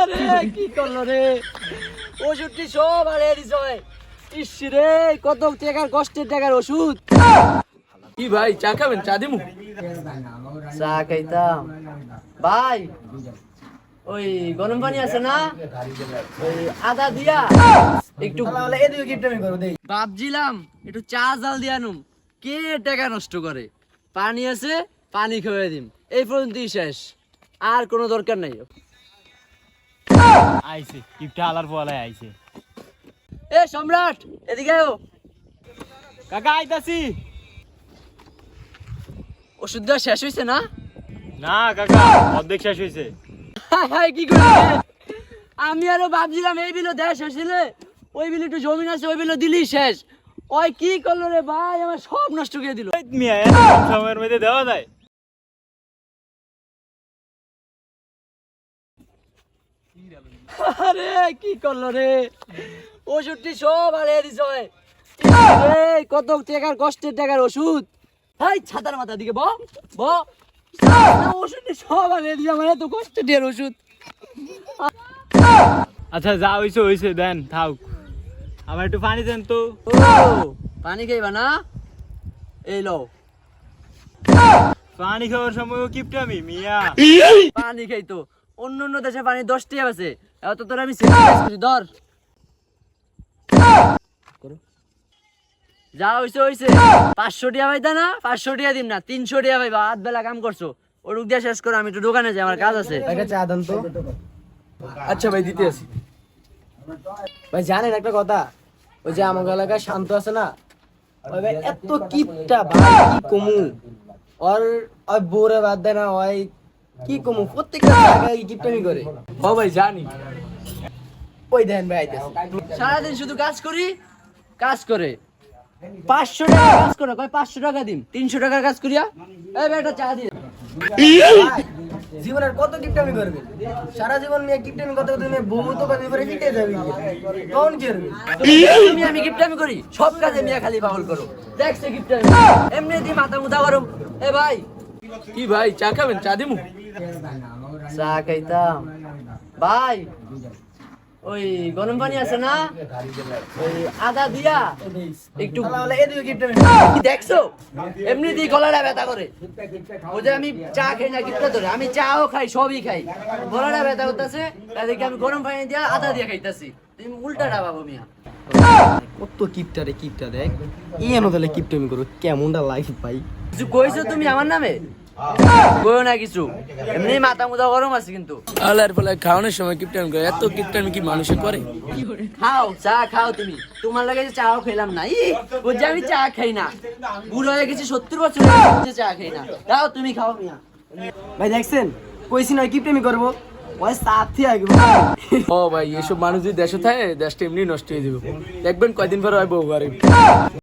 আরে কি করল রে? ওষুধটি সব আর হয় ইস রে কত টাকার কষ্টের টাকার ওষুধ। কি ভাই চা খাবেন? চা দিমু? চা খাইতাম। ভাই ওই গরম পানি আছে না? ওই আদা দিয়া। একটু ভাবছিলাম একটু চা জাল দিয়া নুম কে টাকা নষ্ট করে? পানি আছে পানি খেয়ে দিম। এই পর্যন্তই শেষ। আর কোনো দরকার নাই। আইছে কিপটা আলার পোয়ালাই আইছে। এ সম্রাট এদিকে আও কাকা আইতাছি। ওষুধ দেওয়া শেষ হয়েছে না? না কাকা অর্ধেক শেষ হয়েছে কি করে আমি আরও ভাবছিলাম এই বিলো দেশ আসলে ওই বিলে একটু জমি আছে ওই বিলো দিলি শেষ। ওই কি করল রে ভাই? আমার সব নষ্ট করে দিল। মিয়া সময়ের মধ্যে দেওয়া যায়। আরে কি করল রে? ওষুধটি সব হয় রে কত টাকার কষ্টের টাকার ওষুধ? হাই ছাতার মাথা দিকে ব ব। ওষুধটি সব এত কষ্টের টাকার ওষুধ। আচ্ছা যা হইছে হইছে দেন থাক। আমার একটু পানি দেন তো। পানি খাইবা না? এই লো পানি খাওয়ার সময় কিপটামি মিয়া। পানি খাইতো অন্য অন্য দেশে পানি দশ টাকা আছে এত তোর আমি ধর। যা হইছে হইছে। পাঁচশো টাকা পাইতা না পাঁচশো টাকা দিম না তিনশো টাকা পাইবা আধ বেলা কাম করছ। ওটুক দিয়ে শেষ করো আমি একটু দোকানে যাই আমার কাজ আছে। তো। আচ্ছা ভাই দিতে আসি। ভাই জানেন একটা কথা? ওই যে আমার এলাকায় শান্ত আছে না? ওই ভাই এত কিপটা ভাই কি কমু? ওর ওই বোরে বাদ দেয় না ওই কি কমু? প্রত্যেকটা জায়গায় কিপটামি করে। ও ভাই জানি। ওই দেন ভাই আইতেছে। সারাদিন শুধু কাজ করি কাজ করে। পাঁচশো টাকা কাজ করে। কয় পাঁচশো টাকা দিম? তিনশো টাকার কাজ করিয়া? এই বেটা চা দিয়ে জীবনের কত কিপটামি করবে? সারা জীবন নিয়ে কিপটামি কত নিয়ে বহু তো কাজে করে জিতে যাবে? কখন কি করবে? তুমি আমি গিফটামি করি সব কাজে মিয়া খালি পাগল করো। দেখছে গিফটামি এমনি দি মাথা মুথা গরম। এ ভাই। কি ভাই চা খাবেন? চা দিমু? চা খাইতাম। ভাই ওই গরম পানি আছে না? ওই আদা দিয়া একটু দেখছ? এমনি দি গলাটা ব্যথা করে। ও যে আমি চা খাই না গিফটা ধরে? আমি চাও খাই সবই খাই। গলাটা ব্যথা করতেছে তাদেরকে আমি গরম পানি দিয়া আদা দিয়া খাইতাছি। তুমি উল্টাটা পাবো মিয়া। কত কিপটা রে কিপটা দেখ। ইয়ে নদলে কিপটামি করো কেমনটা লাইফ ভাই? কিছু কইছো তুমি আমার নামে? কইও না কিছু। এমনি মাথা মুথা গরম আছে কিন্তু। আলার ফলে খাওয়ানোর সময় কিপটামি করে। এত কিপটামি কি মানুষে করে? খাও চা খাও তুমি। তোমার লাগে যে চাও খেলাম না। ই বুঝছি আমি চা খাই না। বুড়ো হয়ে গেছি সত্তর বছর হয়ে গেছে, চা খাই না। দাও তুমি খাও মিয়া। ভাই দেখছেন? কইছি না কিপটামি করব। ওই সাথে আগে ও ভাই এসব মানুষ যদি দেশে থাকে দেশটা এমনি নষ্ট হয়ে যাবে। দেখবেন কয়দিন পরে হয় বউ